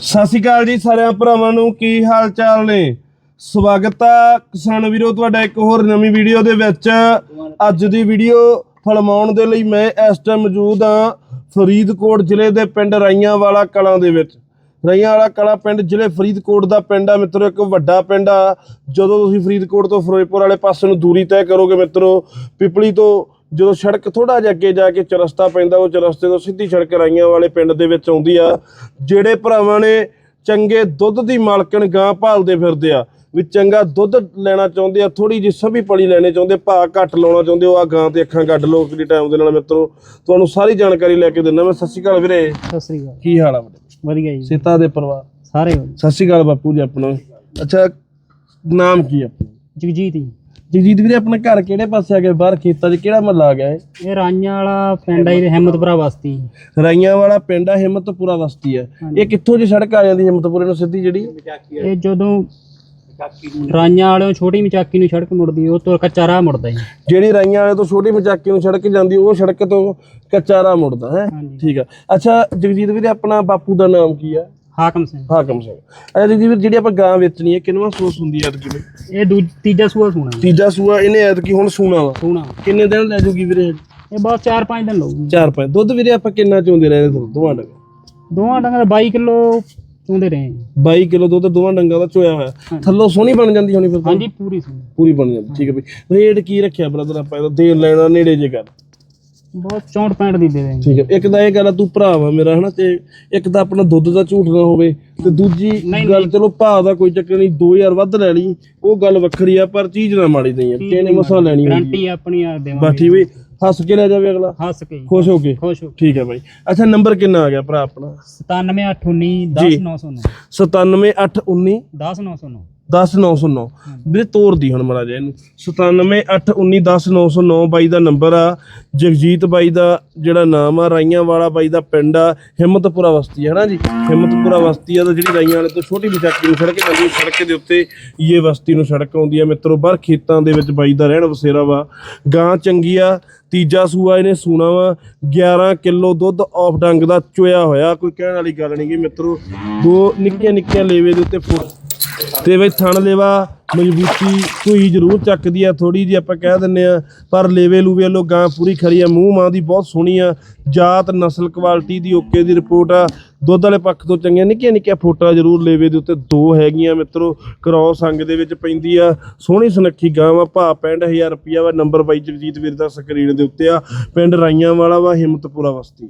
ਸਤਿ ਸ਼੍ਰੀ ਅਕਾਲ ਜੀ ਸਾਰਿਆਂ ਭਰਾਵਾਂ ਨੂੰ, ਕੀ ਹਾਲ ਚਾਲ ਨੇ? ਸਵਾਗਤ ਆ ਕਿਸਾਨ ਵੀਰੋ, ਤੁਹਾਡਾ ਇੱਕ ਹੋਰ ਨਵੀਂ ਵੀਡੀਓ ਦੇ ਵਿੱਚ। ਅੱਜ ਦੀ ਵੀਡੀਓ ਫਲਮਾਉਣ ਦੇ ਲਈ ਮੈਂ ਇਸ ਟਾਈਮ ਮੌਜੂਦ ਆ ਫਰੀਦਕੋਟ ਜ਼ਿਲ੍ਹੇ ਦੇ ਪਿੰਡ ਰਾਈਆਂ ਵਾਲਾ ਕਲਾਂ ਦੇ ਵਿੱਚ। ਰਾਈਆਂ ਵਾਲਾ ਕਲਾਂ ਪਿੰਡ ਜ਼ਿਲ੍ਹੇ ਫਰੀਦਕੋਟ ਦਾ ਪਿੰਡ ਆ ਮਿੱਤਰੋ, ਇੱਕ ਵੱਡਾ ਪਿੰਡ ਆ। ਜਦੋਂ ਤੁਸੀਂ ਫਰੀਦਕੋਟ ਤੋਂ ਫਿਰੋਜ਼ਪੁਰ ਵਾਲੇ ਪਾਸੇ ਨੂੰ ਦੂਰੀ ਤੈਅ ਕਰੋਗੇ ਮਿੱਤਰੋ, ਪਿਪਲੀ ਤੋਂ ਜਦੋਂ ਸੜਕ ਥੋੜਾ ਜਿਹਾ ਅੱਗੇ ਜਾ ਕੇ ਚਰਸਤਾ ਪੈਂਦਾ ਉਹ ਚਰਸਤੇ ਤੋਂ ਸਿੱਧੀ ਸੜਕ ਰਾਈਆਂ ਵਾਲੇ ਪਿੰਡ ਦੇ ਵਿੱਚ ਆਉਂਦੀ ਆ ਜਿਹੜੇ ਭਰਾਵਾਂ ਨੇ ਚੰਗੇ ਦੁੱਧ ਦੀ ਮਾਲਕਣ ਗਾਂ ਭਾਲਦੇ ਫਿਰਦੇ ਆ ਵੀ ਚੰਗਾ ਦੁੱਧ ਲੈਣਾ ਚਾਹੁੰਦੇ ਆ ਥੋੜੀ ਜਿਹੀ ਸਭੀ ਪਲੀ ਲੈਣੇ ਚਾਹੁੰਦੇ ਭਾਅ ਘੱਟ ਲਾਉਣਾ ਚਾਹੁੰਦੇ ਹੋ ਆ ਗਾਂ ਤੇ ਅੱਖਾਂ ਕੱਢ ਲਓ ਕਿਹੜੀ ਟਾਈਮ ਦੇ ਨਾਲ ਮਿੱਤਰੋ। ਤੁਹਾਨੂੰ ਸਾਰੀ ਜਾਣਕਾਰੀ ਲੈ ਕੇ ਦਿੰਦਾ ਮੈਂ। ਸਤਿ ਸ਼੍ਰੀ ਅਕਾਲ ਵੀਰੇ। ਸਤਿ ਸ੍ਰੀ ਅਕਾਲ। ਕੀ ਹਾਲ ਆ ਬੜੇ ਵਧੀਆ ਜੀ। ਸੀਤਾ ਦੇ ਪਰਿਵਾਰ। ਸਾਰੇ। ਸਤਿ ਸ਼੍ਰੀ ਅਕਾਲ ਬਾਪੂ ਜੀ ਆਪਣਾ। ਅੱਛਾ ਨਾਮ ਕੀ ਆ? ਆਪਣਾ ਜਗਜੀਤ ਜੀ। ਜਗਜੀਤ ਵੀਰੇ ਆਪਣਾ ਘਰ ਕਿਹੜੇ ਪਾਸੇ ਆ ਗਿਆ ਬਾਹਰ ਖੇਤਾਂ 'ਚ ਕਿਹੜਾ ਮਹੱਲਾ ਆ ਗਿਆ ਇਹ? ਇਹ ਰਾਈਆਂ ਵਾਲਾ ਪਿੰਡ ਜੀ ਹਿੰਮਤਪੁਰਾ ਬਸਤੀ। ਰਾਈਆਂ ਵਾਲਾ ਪਿੰਡ ਆ ਹਿੰਮਤਪੁਰਾ ਬਸਤੀ ਆ। ਇਹ ਕਿੱਥੋਂ ਜੀ ਸੜਕ ਆ ਜਾਂਦੀ ਹਿੰਮਤਪੁਰੇ ਨੂੰ ਸਿੱਧੀ ਜਿਹੜੀ? ਇਹ ਜਦੋਂ ਰਾਈਆਂ ਵਾਲਿਓਂ ਛੋਟੀ ਮਚਾਕੀ ਨੂੰ ਸੜਕ ਮੁੜਦੀ ਉਹ ਤੋਂ ਕੱਚਾ ਰਾਹ ਮੁੜਦਾ ਜੀ। ਜਿਹੜੀ ਰਾਈਆਂ ਵਾਲੇ ਤੋਂ ਛੋਟੀ ਮਚਾਕੀ ਨੂੰ ਸੜਕ ਜਾਂਦੀ ਉਹ ਸੜਕ ਤੋਂ ਕੱਚਾ ਰਾਹ ਮੁੜਦਾ ਹੈ? ਠੀਕ ਆ। ਅੱਛਾ ਜਗਜੀਤ ਵੀਰੇ ਆਪਣਾ ਬਾਪੂ ਦਾ ਨਾਮ ਕੀ ਆ? ਹਾਕਮ ਸਿੰਘ। ਹਾਕਮ ਸਿੰਘ। ਅੱਛਾ ਜਗਜੀਤ ਵੀਰ ਜਿਹੜੀ ਆਪਾਂ ਗਾਂ ਵੇਚਣੀ ਹੈ ਕਿੰਨਵਾਂ ਸੋਸ ਹੁੰਦੀ ਹੈ ਐਤਕੀ? ਇਹ ਦੂਜ ਤੀਜਾ ਸੂਆ ਸੋਣਾ। ਜੀ ਤੀਜਾ ਸੂਆ ਇਹਨੇ ਐਤਕੀ ਹੁਣ ਸੂਣਾ ਵਾ। ਸੋਣਾ। ਕਿੰਨੇ ਦਿਨ ਲੈ ਜੂਗੀ ਵੀਰੇ? ਇਹ ਬਸ 4-5 ਦਿਨ ਲਊਗੀ। ਚਾਰ ਪੰਜ। ਦੁੱਧ ਵੀਰੇ ਆਪਾਂ ਕਿੰਨਾ ਚੋਂਦੇ ਰਹੇ ਦੁੱਧ? ਦੋਵਾਂ ਡੰਗ ਦੋਵਾਂ ਡੰਗਾਂ ਦਾ 22 ਕਿਲੋ ਚੁੰਦੇ ਰਹੇ। ਜੀ। 22 ਕਿਲੋ ਦੁੱਧ ਦੋਵਾਂ ਡੰਗਾਂ ਦਾ ਚੋਇਆ ਹੋਇਆ। ਥੱਲੋਂ ਸੋਹਣੀ ਬਣ ਜਾਂਦੀ ਹੋਣੀ ਫਿਰ ਤਾਂ? ਹਾਂਜੀ ਪੂਰੀ ਸੋਣੀ ਪੂਰੀ ਬਣ ਜਾਂਦੀ ਠੀਕ ਹੈ ਬਈ ਰੇਟ ਕੀ ਰੱਖਿਆ ਬ੍ਰਦਰ ਆਪਾਂ ਇਹਦਾ? ਦੇਣ ਲੈਣਾ ਨੇੜੇ ਜੇ ਕਰ। ਬਹੁਤ 64 65 ਦੀ ਦੇ ਦੇਂਗੇ ਠੀਕ ਹੈ ਇੱਕ ਤਾਂ ਇਹ ਗੱਲ ਆ ਤੂੰ ਭਰਾ ਵਾ ਮੇਰਾ ਹਨਾ ਤੇ ਇੱਕ ਤਾਂ ਆਪਣਾ ਦੁੱਧ ਦਾ ਝੂਠ ਨਾ ਹੋਵੇ ਤੇ ਦੂਜੀ ਨਹੀਂ, ਗੱਲ ਚਲੋ ਭਾਅ ਦਾ ਕੋਈ ਚੱਕਰ ਨਹੀਂ 2000 ਵੱਧ ਲੈ ਲਈ ਉਹ ਗੱਲ ਵੱਖਰੀ ਆ ਪਰ ਚੀਜ਼ ਨਾ ਮਾੜੀ ਨਹੀਂ ਆ ਕਿਹਨੇ ਮਸਾ ਲੈਣੀ ਹੁੰਦੀ ਗਾਰੰਟੀ ਆਪਣੀ ਆ ਬਸ ਦੇਵਾਂਗੇ ਠੀਕ ਵੀ ਹੱਸ ਕੇ ਲੈ ਜਾਵੇ ਅਗਲਾ। ਹੱਸ ਕੇ ਜੀ। ਖੁਸ਼ ਹੋ ਕੇ। ਖੁਸ਼ ਹੋ ਠੀਕ ਹੈ ਬਾਈ। ਅੱਛਾ ਨੰਬਰ ਕਿੰਨਾ ਆ ਗਿਆ ਭਰਾ ਆਪਣਾ? 97819 ਜੀ। 10909 97819 10909 10909 ਵੀਰੇ ਤੋਰ ਦੀ ਹੁਣ ਮੜਾ ਜਾ ਇਹਨੂੰ 9781910909 ਬਾਈ ਦਾ ਨੰਬਰ ਆ। ਜਗਜੀਤ ਬਾਈ ਦਾ ਜਿਹੜਾ ਨਾਮ ਆ, ਰਾਈਆਂ ਵਾਲਾ ਬਾਈ ਦਾ ਪਿੰਡ ਆ। ਹਿੰਮਤਪੁਰਾ ਬਸਤੀ ਹੈ ਨਾ ਜੀ? ਹਿੰਮਤਪੁਰਾ ਵਸਤੀ ਆ ਤਾਂ ਜਿਹੜੀ ਰਾਈਆਂ ਵਾਲੇ ਤੋਂ ਛੋਟੀ ਵਿਚਾਕੀ ਨੂੰ ਸੜਕ ਜਾਂਦੀ ਸੜਕ ਦੇ ਉੱਤੇ ਇਹ ਵਸਤੀ ਨੂੰ ਸੜਕ ਆਉਂਦੀ ਆ। ਮਿੱਤਰੋ, ਬਾਹਰ ਖੇਤਾਂ ਦੇ ਵਿੱਚ ਬਾਈ ਦਾ ਰਹਿਣ ਵਸੇਰਾ ਵਾ। ਗਾਂ ਚੰਗੀ ਆ, ਤੀਜਾ ਸੂਆ ਇਹਨੇ ਸੂਣਾ ਵਾ। 11 ਕਿਲੋ ਦੁੱਧ ਆਫ ਡੰਗ ਦਾ ਚੋਇਆ ਹੋਇਆ। ਕੋਈ ਕਹਿਣ ਵਾਲੀ ਗੱਲ ਨਹੀਂ ਗੀ, ਮਿੱਤਰੋ। ਦੋ ਨਿੱਕੀਆਂ ਨਿੱਕੀਆਂ ਲੇਵੇ ਦੇ ਉੱਤੇ ਤੇ ਬਈ ਥਣ ਲੇਵਾ ਮਜ਼ਬੂਤੀ ਕੋਈ ਜ਼ਰੂਰ ਚੱਕਦੀ ਆ ਥੋੜੀ ਜੀ ਆਪਾਂ ਕਹਿ ਦਿੰਨੇ ਆ, ਪਰ ਲੇਵੇ ਲੂਵੇ ਵੱਲੋਂ ਗਾਂ ਪੂਰੀ ਖਰੀ ਆ, ਮੂੰਹ ਮਾਂ ਦੀ ਬਹੁਤ ਸੋਹਣੀ ਆ, ਜਾਤ, ਨਸਲ, ਕੁਆਲਿਟੀ ਦੀ ਓਕੇ ਦੀ ਰਿਪੋਰਟ ਆ। ਦੁੱਧ ਵਾਲੇ ਪੱਖ ਤੋਂ ਚੰਗੀਆਂ, ਨਿੱਕੀਆਂ ਨਿੱਕੀਆਂ ਫੋਟੋਆਂ ਜ਼ਰੂਰ ਲੇਵੇ ਦੇ ਉੱਤੇ ਦੋ ਹੈਗੀਆਂ ਮਿੱਤਰੋ ਕ੍ਰੋਸ ਸੰਗ ਦੇ ਵਿੱਚ ਪੈਂਦੀ ਆ। ਸੋਹਣੀ ਸੁਨੱਖੀ ਗਾਂ ਵਾ ਭਾ 65000 ਰੁਪਿਆ ਵਾ, ਨੰਬਰ ਬਾਈ ਜਗਜੀਤ ਵੀਰ ਦਾ ਸਕਰੀਨ ਦੇ ਉੱਤੇ ਆ। ਪਿੰਡ ਰਾਈਆਂ ਵਾਲਾ ਵਾ, ਹਿੰਮਤਪੁਰਾ ਵਸਤੀ